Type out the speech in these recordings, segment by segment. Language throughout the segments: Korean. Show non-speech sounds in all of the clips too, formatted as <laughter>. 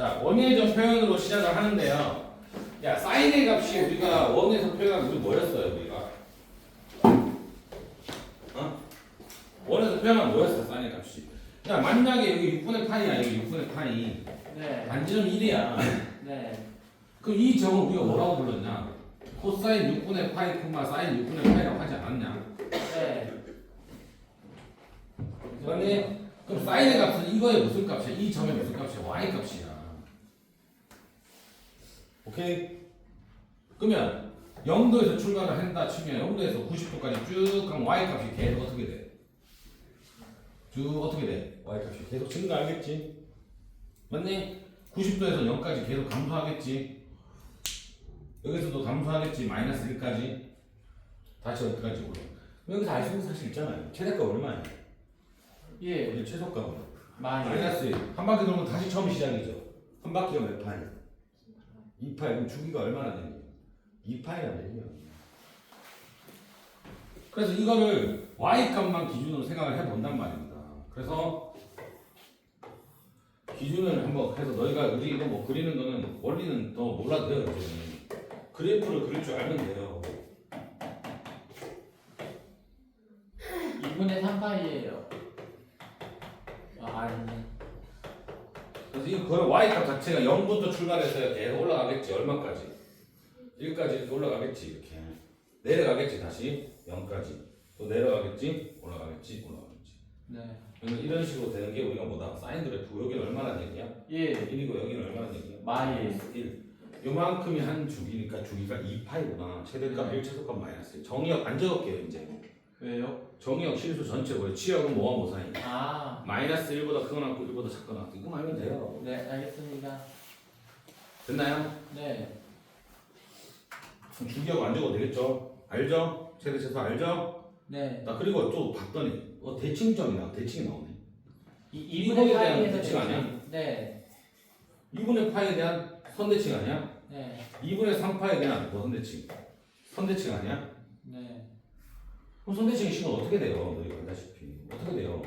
자, 원예적 표현으로 시작을 하는데요. 야, 사인의 값이 우리가 원에서 표현한 게 뭐였어요, 우리가? 어? 원에서 표현한 뭐였어, 사인의 값이? 야, 만약에 여기 6분의 파이야, 여기 6분의 파이. 네. 반지름 1이야. 네. 그럼 이 점을 우리가 뭐라고 불렀냐? 코사인 6분의 파이, 콤마 사인 6분의 파이라고 하지 않았냐? 네. 그러니 그럼 사인의 값은 이거의 무슨 값이야? 이 점의 무슨 값이야? y 값이야. 오케이? 그러면 0도에서 출발을 한다 치면 0도에서 90도까지 쭉 가면 y 값이 계속 어떻게 돼? 쭉 어떻게 돼? y 값이 계속 증가하겠지? 맞니? 90도에서 0까지 계속 감소하겠지? 여기서도 감소하겠지? 마이너스 1까지? 다시 어디까지 오래? 여기서 알 수 있는 사실 있잖아요. 최대값 얼마야? 예. 여기 최소값은. 마이너스 1. 한 바퀴 돌면 다시 처음 시작이죠. 한 바퀴가 몇 파이? 2파이. 그럼 주기가 얼마나 되니? 2파이가 되죠. 그래서 이거를 y 값만 기준으로 생각을 해본단 말입니다. 그래서 기준을 한번 해서 너희가 우리 이거 뭐 그리는 거는 원리는 더 몰라도 돼요. 그래프를 그릴 줄 알면 돼요. 2분의 3파이예요. 아, 아니네. 그래서 이 거의 y 값 자체가 0부터 출발해서 계속 올라가겠지 얼마까지? 1까지 이렇게 올라가겠지 이렇게. 내려가겠지 다시. 0까지. 또 내려가겠지 올라가겠지 올라가겠지. 네. 그러면 이런 식으로 되는 게 우리가 뭐다? 사인 그래프. 여기는 얼마나 얘기야? 예. 1이고 여기는 얼마나 얘기야? 마이너스 1 요만큼이 한 주기니까 주기가 2파이구나. 최대값 1 최소값 마이너스 1 정의역 안 적을게요 이제 왜요? 정의역 실수 전체고요 치역은 뭐와 뭐 사이 아. 마이너스 1보다 크거나 1보다 작거나 이거 알면 돼요 네, 알겠습니다. 됐나요? 네. 그럼 주기하고 안 적어도 되겠죠? 알죠? 최대 최소 알죠? 네. 나 그리고 또 봤더니 어 대칭점이 나 대칭이 나오네. 이 이거에 2분의 대한 파이에서 대칭 아니야? 네. 2분의 파에 대한 선대칭 아니야? 네. 2분의 3파에 대한 뭐 선대칭? 선대칭 아니야? 네. 그럼 선대칭의 식은 어떻게 돼요? 너희가 알다시피 어떻게 돼요?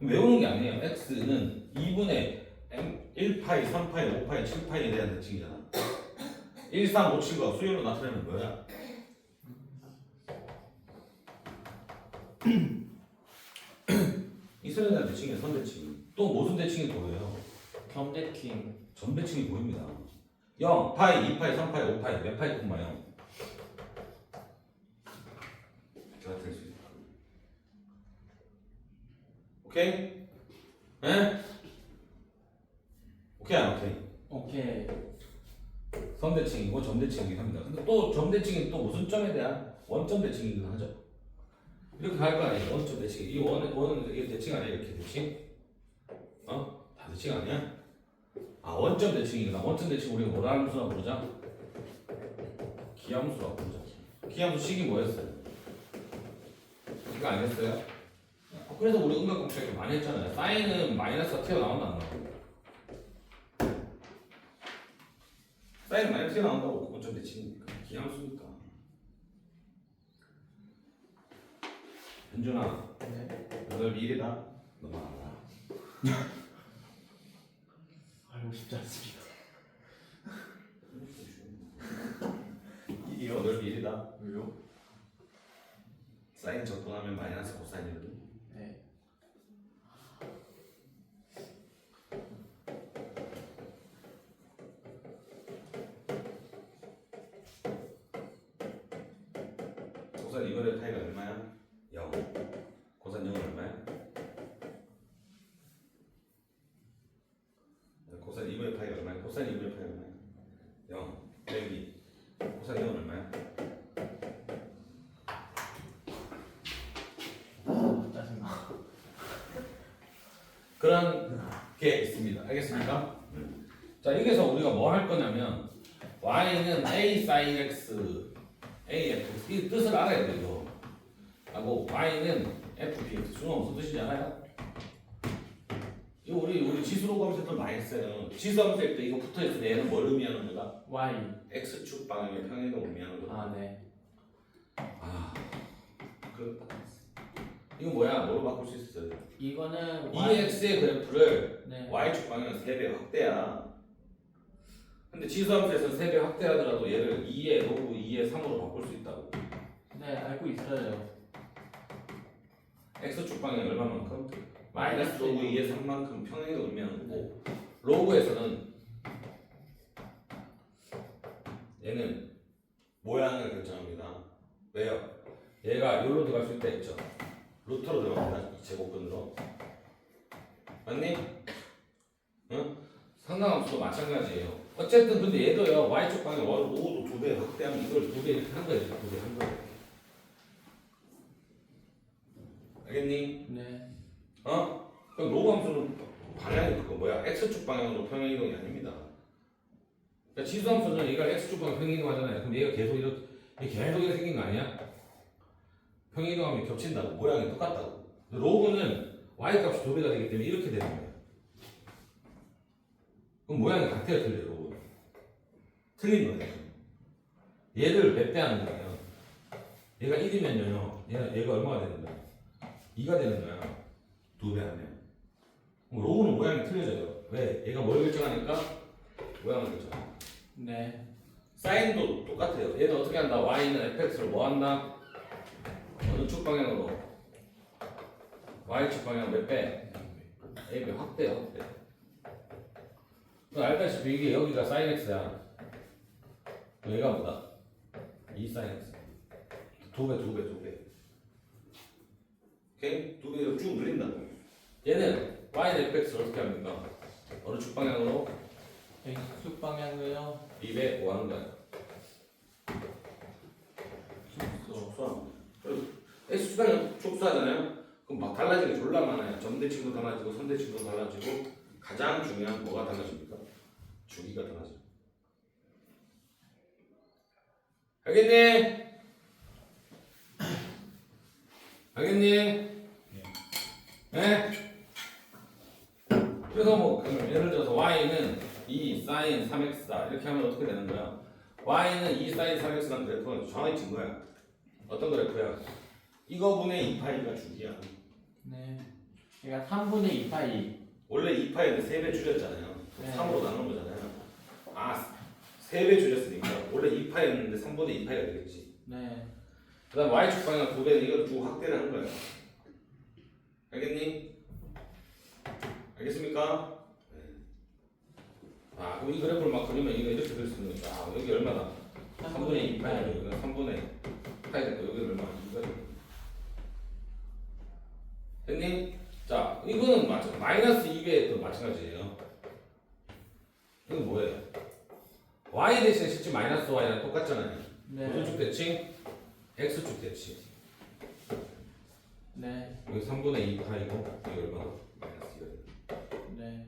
외우는 게 아니에요. x는 2분의 m 1파이, 3파이, 5파이, 7파이에 대한 대칭이잖아. 1, 3, 5, 7과 수열로 나타내면 뭐야? 이 선에 대한 대칭이에요. 선대칭. 또 무슨 대칭이 보여요? 겸대칭. 전배칭이 보입니다. 0, 파이, 2파이, 3파이, 5파이, 몇 파이, 콤마 0. 오케이? 에? 오케이, 안 오케이? 오케이. 선대칭이고 점대칭이긴 합니다. 근데 또 점대칭이 또 무슨 점에 대한 원점 대칭이긴 하죠. 이렇게 할거 아니에요. 원점 대칭. 이 원, 원은 이게 대칭 아니야? 이렇게 대칭? 어? 다 대칭 아니야? 아, 원점 대칭이구나. 원점 대칭 우리가 뭐라 함수라고 부르자? 기함수라고 부르자. 기함수 식이 뭐였어요? 이거 아니었어요? 어, 그래서 우리 음각 공식 이렇게 많이 했잖아요. 사인은 마이너스가 튀어나온다 안 나온다? 사인 마이너스 튀어나온다고 원점 대칭이니까 기함수니까. 현준아, 네. 오늘 미래다. 너만 알아. <laughs> 알고 싶지 않습니다. <laughs> 이 오늘 미래다. 왜요? 사인 적분하면 마이너스 코사인이거든. 네. 고산 이번의 파이가 얼마야? 0. 고산 0은 얼마야? 고산 이번의 파이가 얼마야? 고산 이번의 파이가 얼마야? 0. 여기 고산 0은 얼마야? 아, 짜증나. 그런 게 있습니다. 알겠습니까? 자, 여기서 우리가 뭐 할 거냐면 y는 a sin x, a f 이 뜻을 알아야 돼요. 하고 y는 f p x 중은 무슨 뜻인지 알아요? 이거 우리 우리 지수로 검색도 많이 했어요. 지수 검색 때 이거 붙어 있을 때 얘는 뭘 의미하는 거다? Y. x축 방향의 평행을 의미하는 거다. 아, 네. 아, 그 이거 뭐야? 뭐로 바꿀 수 있어요? 이거는 EX의 그래프를 네. y축 방향은 3배 확대야. 근데 지수함수에서 3배 확대하더라도 얘를 2의 로그 2의 3으로 바꿀 수 있다고. 네 알고 있어요. x축 방향 얼마만큼? 마이너스 로그 2의 3만큼 평행의 의미하는 거고 로그에서는 얘는 모양을 결정합니다. 왜요? 얘가 여기로 들어갈 수 있다 했죠. 루터로 들어갑니다. 이 제곱근으로. 맞니? 응? 상당함수도 마찬가지예요. 어쨌든 근데 얘도요. y축 방향 로그도 두 배 확대하면 이걸 두 배 이렇게 한 거예요. 두 배 한 거예요. 알겠니? 네. 어? 그럼 로그 함수는 방향이 그거 뭐야? x축 방향으로 평행 이동이 아닙니다. 그러니까 지수 함수는 얘가 x축 방향 평행 이동 하잖아요. 그럼 얘가 계속 이렇게 얘 계속 이렇게 생긴 거 아니야? 평행 이동하면 겹친다고 모양이 똑같다고. 로그는 y 값이 두 배가 되기 때문에 이렇게 되는 거야. 그럼 모양이 같아요, 틀려요, 로그는. 틀린 거예요. 얘를 몇 배 하는 거예요? 얘가 1이면요, 얘가, 얘가 얼마가 되는 거야? 2가 되는 거야. 두배 하면. 그럼 로우는 모양이 틀려져요. 왜? 얘가 뭘 결정하니까? 모양을 결정해. 네. 사인도 똑같아요. 얘는 어떻게 한다? y는 fx를 뭐 한다? 축 방향으로? y축 방향 몇 배? ab 확대, 확대. 너 알다시피 이게 여기가 sin x야. 얘가 뭐다? 2 sin x. 두 배, 두 배, 두 배. 오케이? 두 배로 쭉 늘린다고. 얘는 y는 fx를 어떻게 합니까? 어느 축 방향으로? X축 방향으로요. 2배 뭐 하는 거야? 축소. 촉수하는 축방향 촉수하잖아요? 그럼 막 달라지는 게 졸라 많아요. 점대칭도 달라지고 선대칭도 달라지고 가장 중요한 뭐가 달라집니까? 주기가 달라져. 알겠니? 알겠니? 네? 그래서 뭐 예를 들어서 y는 2 sin 3x다 이렇게 하면 어떻게 되는 거야? y는 2 sin 3x라는 그래프가 정해진 거야. 어떤 그래프야? 이거 분의 2파이가 주기야. 네. 그러니까 3분의 2 파이. 원래 2파이는 3배 줄였잖아요. 네. 3으로 나눈 거잖아요. 아, 3배 줄였으니까 원래 2파이였는데 3분의 2파이가 되겠지. 네. 그 다음 y축 방향 2배는 이걸 쭉 확대를 한 거야. 알겠니? 알겠습니까? 네. 아, 그럼 이 그래프를 막 그리면 이거 이렇게 그릴 수 있는 거죠. 아, 여기 얼마다? 3분의 2 파이. 여기가 3분의 파이 됐고 여기는 얼마? 이거 됐 니? 자, 이거는 마찬 마이너스 2배도 마찬가지예요. 이건 뭐예요? y 대신에 실제 마이너스 y랑 똑같잖아요. 무슨 네. 축 대칭? x축 대칭. 네. 여기 3분의 2 파이고 여기 얼마나? 마이너스 2. 네.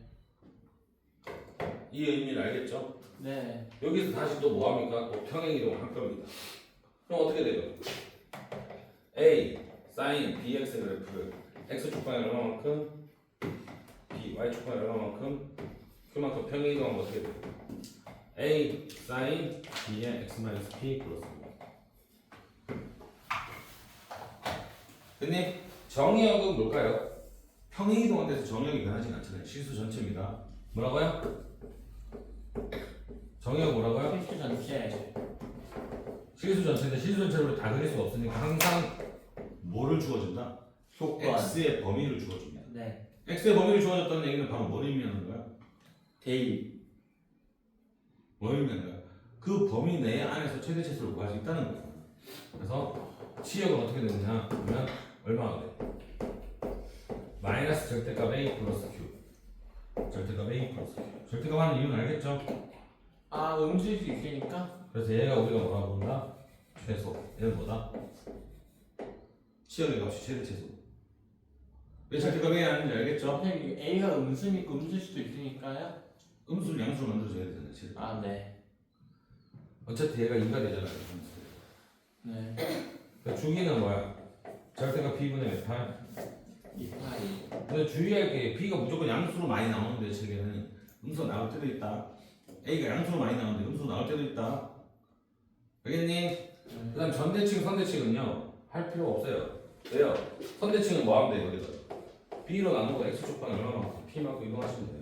이 의미를 알겠죠? 네. 여기서 다시 또 뭐합니까? 또 평행이동 할 겁니다. 그럼 어떻게 돼요? A sin bx 그래프를 x 축방이 얼마만큼 b y 축방이 얼마만큼 그만큼 평행이동하면 어떻게 돼요? A sin b의 x 마이너스 p 플러스 됐니? 정의역은 뭘까요? 평행이동한 데서 정의역이 변하진 않잖아요. 실수 전체입니다. 뭐라고요? 정의역 뭐라고요? 필수 전체. 실수 전체인데 실수 우리 다 그릴 수가 없으니까 항상 뭐를 주어준다? 조건. x의 범위를 주어줍니다. 네. x의 범위를 주어줬다는 얘기는 바로 뭘 의미하는 거야? 대입. 뭘 의미하는 거야? 그 범위 내 안에서 최대 치수를 구할 수 있다는 거야. 그래서 치역은 어떻게 되느냐? 그러면 얼마가 돼? 마이너스 절대값 a 플러스 q 절대값 a 플러스 q 절대값 하는 이유는 알겠죠? 아 음수일 수 있으니까. 그래서 얘가 우리가 뭐라고 본다? 최소 얘는 뭐다? 치역의 값이 최대 최소 왜 절대값 a 하는지 알겠죠? 선생님 A가 음수니까 음수일 수도 있으니까요. 음수를 양수로 만들어줘야 되잖아요. 칠. 아 네. 어차피 얘가 2가 되잖아요. 음수. 네. 그러니까 주기는 뭐야? 절대값 b분의 몇 팔? 2 파이. 근데 주의할 게 b가 무조건 양수로 많이 나오는데 책에는 음수 나올 때도 있다. a가 양수로 많이 나오는데 음수 나올 때도 있다. 알겠니? 그 다음 전대칭, 선대칭은요 할 필요 없어요. 왜요? 선대칭은 뭐 하면 돼요? B로 나누고 x축 방에 얼마만큼 p만큼 이동하시면 돼요.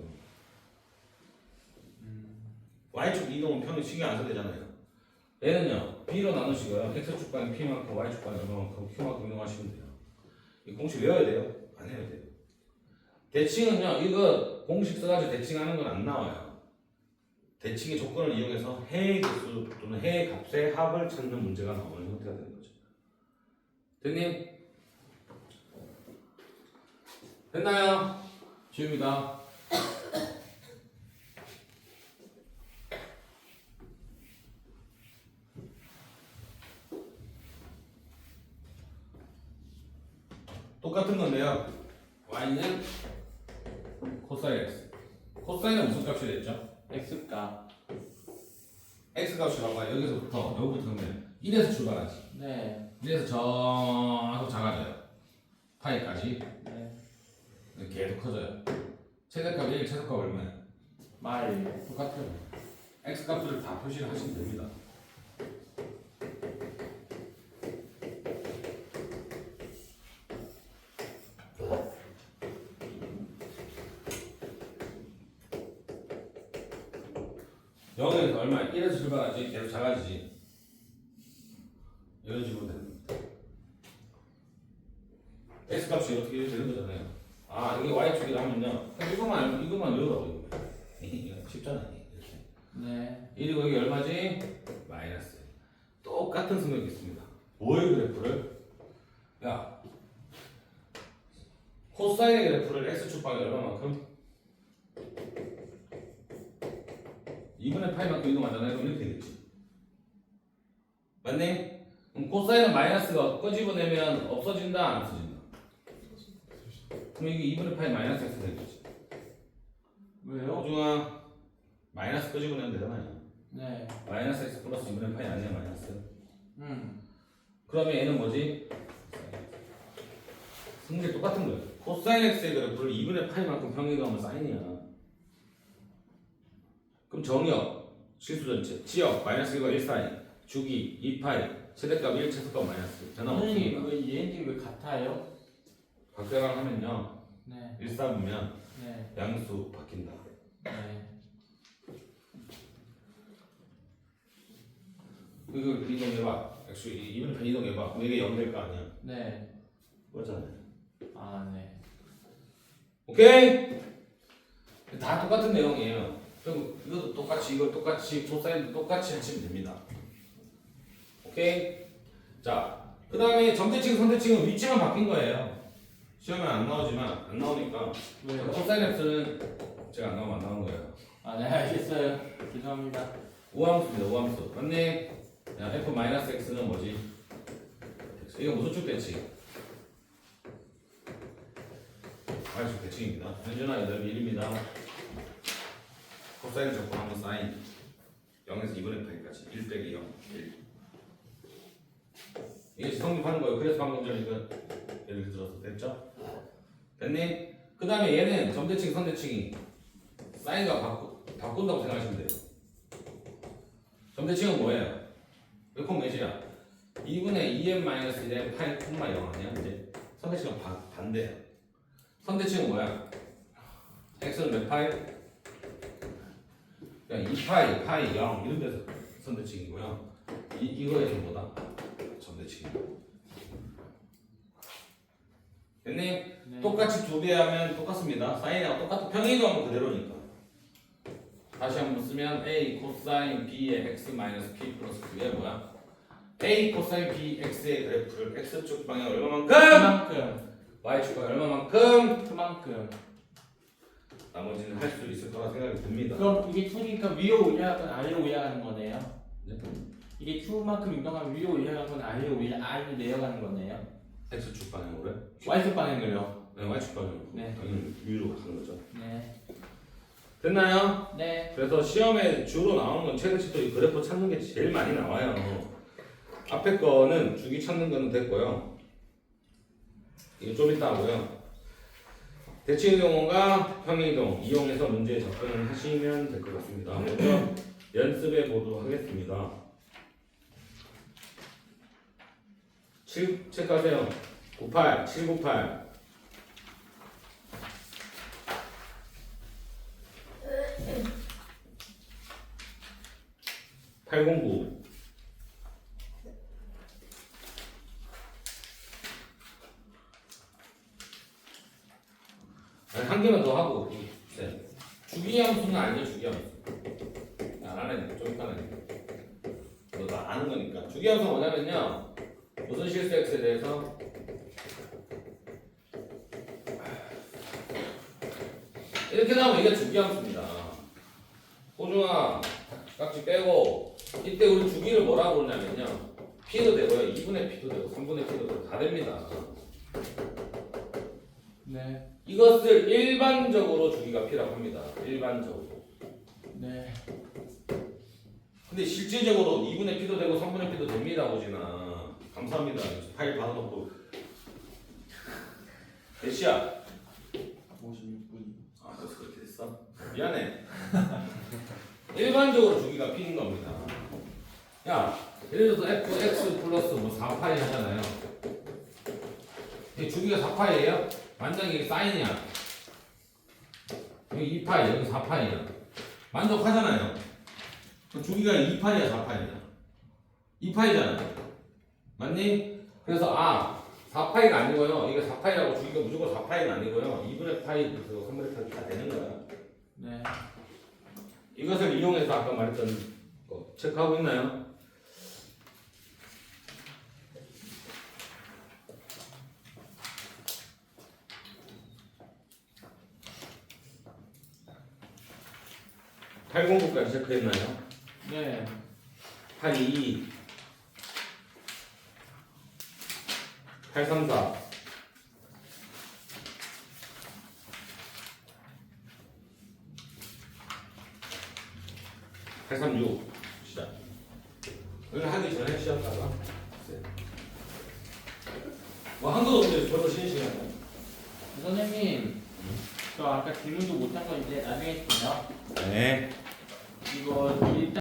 y축 이동은 평균 신경 안 써도 되잖아요. 얘는요 b로 나누시고요 x 축방이 p만큼 y 축방이 얼마만큼 q만큼 이동하시면 돼요. 이 공식 외워야 돼요? 안 해야 돼요. 대칭은요 이거 공식 써가지고 대칭하는 건 안 나와요. 대칭의 조건을 이용해서 해의 개수 또는 해의 값의 합을 찾는 문제가 나오는 형태가 되는 거죠. 됐님? 됐나요? 지웁니다. 똑같은 건데요. y는 코사인 x. 코사인은 무슨 값이 됐죠? x값. x 값이 봐봐 여기서부터 여기부터 그러면 1에서 출발하지. 네. 1에서 저하고 작아져요. 파이까지 네. 계속 커져요. 최대값 1, 최소값 얼마야? 말. 똑같아요. x 값을 다 표시를 하시면 됩니다. 영에서 얼마? 1에서 출발하지 계속 작아지지. 이런 식으로 되는 겁니다. x 값이 어떻게 되는 거잖아요. 아 이게 y축이라 하면요. 그냥 이것만 알면 이것만 외우라고 이거. <laughs> 쉽잖아요. 이렇게. 네. 1이고 여기 얼마지? 마이너스. 똑같은 성격이 있습니다. 뭐의 그래프를? 야, 코사인의 그래프를 x축방이 얼마만큼? 2분의 파이만큼 이동하잖아요. 그럼 이렇게 되겠지. 맞네? 그럼 코사인은 마이너스가 꺼집어내면 없어진다, 안 없어진다? 그럼 이게 2분의 파이 마이너스 x 되겠지. 왜요? 호중아, 마이너스 꺼집어내면 되잖아요. 네. 마이너스 x 플러스 2분의 파이 아니야 마이너스 음. 그러면 얘는 뭐지? 승리 똑같은 거예요 코사인 x의 그래프를 2분의 파이만큼 평행하면 사인이야 그럼 정역 실수 전체 지역 마이너스 1과 1 사인 주기 2파이 최대값 1 최소값 마이너스 선생님 없습니다 왜 얘네들이 왜 같아요? 각대강 하면요 네. 1 쌓으면 네. 양수 바뀐다 네. 이거 이동해봐 2분의 파이 이동해봐 그럼 이게 0 될 거 아니야 네. 그렇잖아요 아 네. 오케이? 다 똑같은 내용이에요. 그럼 이것도 똑같이 이걸 똑같이 코사인도 똑같이 하시면 됩니다. 오케이? 자, 그 다음에 점대칭, 선대칭은 위치만 바뀐 거예요. 시험에 안 나오지만 안 나오니까 왜요? 코사인 x는 제가 안 나오면 안 나오는 거예요. 아 네 알겠어요. 죄송합니다. 우함수입니다. 우함수. 맞네? 야, f 마이너스 x는 뭐지? 이거 무슨 쪽 대칭? y축 대칭입니다. 현준아 얘들 1입니다. 코사인 적분하면 사인 0에서 2분의 파이까지 1 빼기 0 1 이게 성립하는 거예요. 그래서 방금 전에 그 예를 들어서 됐죠? 됐니? 그 다음에 얘는 점대칭 선대칭이 사인과 바꾸, 바꾼다고 생각하시면 돼요. 점대칭은 뭐예요? 몇콤 몇이야? 2분의 2n 마이너스 1의 파이 콤마 0 아니야? 이제 선대칭은 반, 반대야. 선대칭은 뭐야? x는 몇 파이? 그냥 2파이, 파이 0 이런 데서 선대칭이고요. 이, 이거에서 뭐다? 점대칭. 됐니? 네. 똑같이 두 배 하면 똑같습니다. 사인하고 똑같은 평행이동하면 그대로니까. 다시 한번 쓰면 a 코사인 b의 x 마이너스 p 플러스 9의 뭐야? a 코사인 b x의 그래프를 x축 방향 얼마만큼? 그만큼. y축 방향 얼마만큼? 그만큼. 나머지는 할 수 있을 거라 생각이 듭니다. 그럼 이게 2니까 위로 올라가건 아래로 올라가는 거네요. 네? 이게 2만큼 이동하면 위로 올라가는 건 아래로 올라 아래로 내려가는 거네요. X축 방향으로? y축 방향으로요. 네, y축 방향으로. 네. 당연히 위로 가는 거죠. 네. 됐나요? 네. 그래서 시험에 주로 나오는 건 최대치도 이 그래프 찾는 게 제일 많이 나와요. 앞에 거는 주기 찾는 거는 됐고요. 이거 좀 이따 하고요. 대칭 이동과 평행 이동 이용해서 문제에 접근을 하시면 될 것 같습니다. 먼저 연습해 보도록 하겠습니다. 7 체크하세요. 98, 798. 809 아니, 한 개만 더 하고 네. 주기 함수는 아니죠 주기 함수 안 하네 좀 이따네 너도 아는 거니까 주기 함수가 뭐냐면요 무슨 실수 x에 대해서? 이렇게 나오면 이게 주기 함수입니다. 호중아 깍지 빼고. 이때 우리 주기를 뭐라고 그러냐면요. P도 되고요. 2분의 p도 되고 3분의 p도 되고 다 됩니다. 네. 이것을 일반적으로 주기가 p라고 합니다. 일반적으로. 네. 근데 실질적으로 2분의 p도 되고 3분의 p도 됩니다 오진아 감사합니다. 파일 받아놓고. 몇 시야? 56분. 아 벌써 그렇게 됐어? 미안해. <laughs> 일반적으로 주기가 p인 겁니다. 야 예를 들어서 fx 플러스 뭐 4파이 하잖아요. 이 주기가 4파이예요? 만약에 이게 사인이야. 여기 2파이 여기 4파이야. 만족하잖아요. 그럼 주기가 2파이야 4파이야? 2파이잖아 맞니? 그래서 아 4파이가 아니고요 이게 4파이라고 주기가 무조건 4파이는 아니고요 2분의 파이 그리고 3분의 파이 다 되는 거야 네. 이것을 이용해서 아까 말했던 거 체크하고 있나요? (809까지) 체크했나요? 네. 82 834 836 시작. 여기 하기 전에 시작하다가 뭐 한도 없는데 벌써 쉬는 시간이야 선생님. 저 아까 질문도 못한 거 이제 나중에 해주세요. 네. 이거 일단